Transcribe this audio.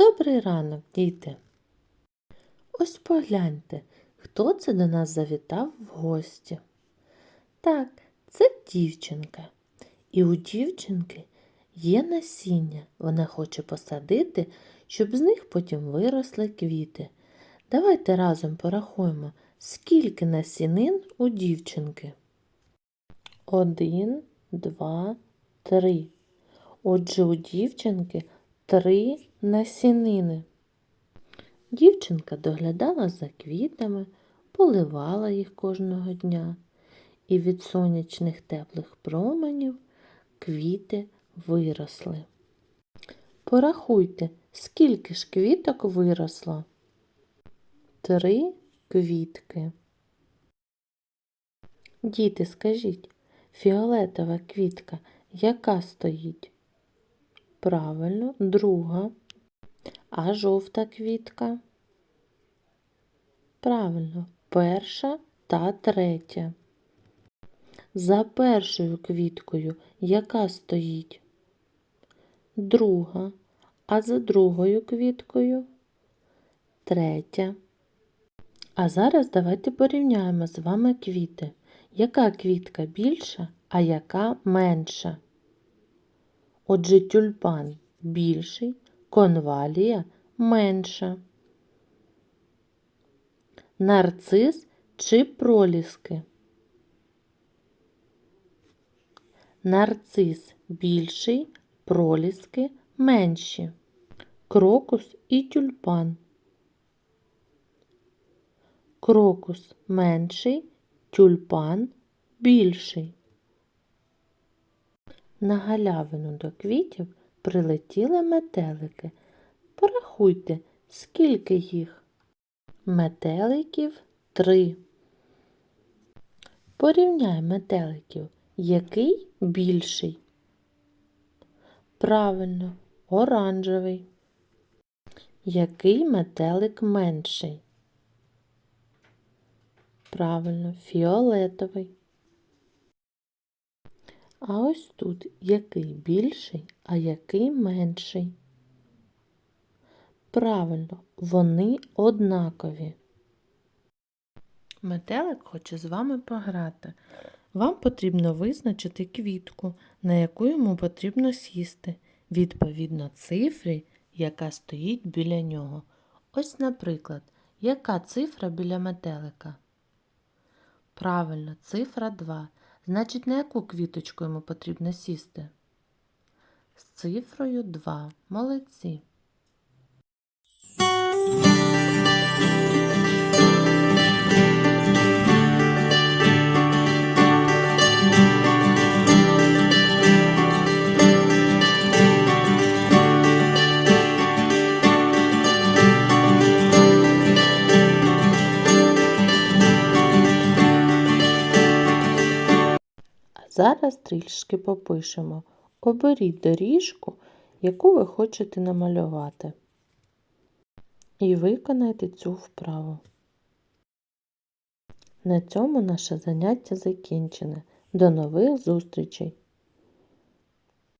Добрий ранок, діти. Ось погляньте, хто це до нас завітав в гості. Так, це дівчинка. І у дівчинки є насіння. Вона хоче посадити, щоб з них потім виросли квіти. Давайте разом порахуємо, скільки насінин у дівчинки. Один, два, три. Отже, у дівчинки три насінини. Дівчинка доглядала за квітами, поливала їх кожного дня, і від сонячних теплих променів квіти виросли. Порахуйте, скільки ж квіток виросло? Три квітки. Діти, скажіть, фіолетова квітка, яка стоїть? Правильно, друга. А жовта квітка? Правильно, перша та третя. За першою квіткою яка стоїть? Друга. А за другою квіткою? Третя. А зараз давайте порівняємо з вами квіти. Яка квітка більша, а яка менша? Отже, тюльпан більший, конвалія менша. Нарцис чи проліски? Нарцис більший, проліски менші. Крокус і тюльпан. Крокус менший, тюльпан більший. На галявину до квітів прилетіли метелики. Порахуйте, скільки їх. Метеликів три. Порівняй метеликів, який більший. Правильно, оранжевий. Який метелик менший? Правильно, фіолетовий. А ось тут який більший, а який менший. Правильно, вони однакові. Метелик хоче з вами пограти. Вам потрібно визначити квітку, на яку йому потрібно сісти, відповідно цифрі, яка стоїть біля нього. Ось, наприклад, яка цифра біля метелика? Правильно, цифра 2. Значить, на яку квіточку йому потрібно сісти? З цифрою 2. Молодці. Зараз трішки попишемо. Оберіть доріжку, яку ви хочете намалювати. І виконайте цю вправу. На цьому наше заняття закінчене. До нових зустрічей!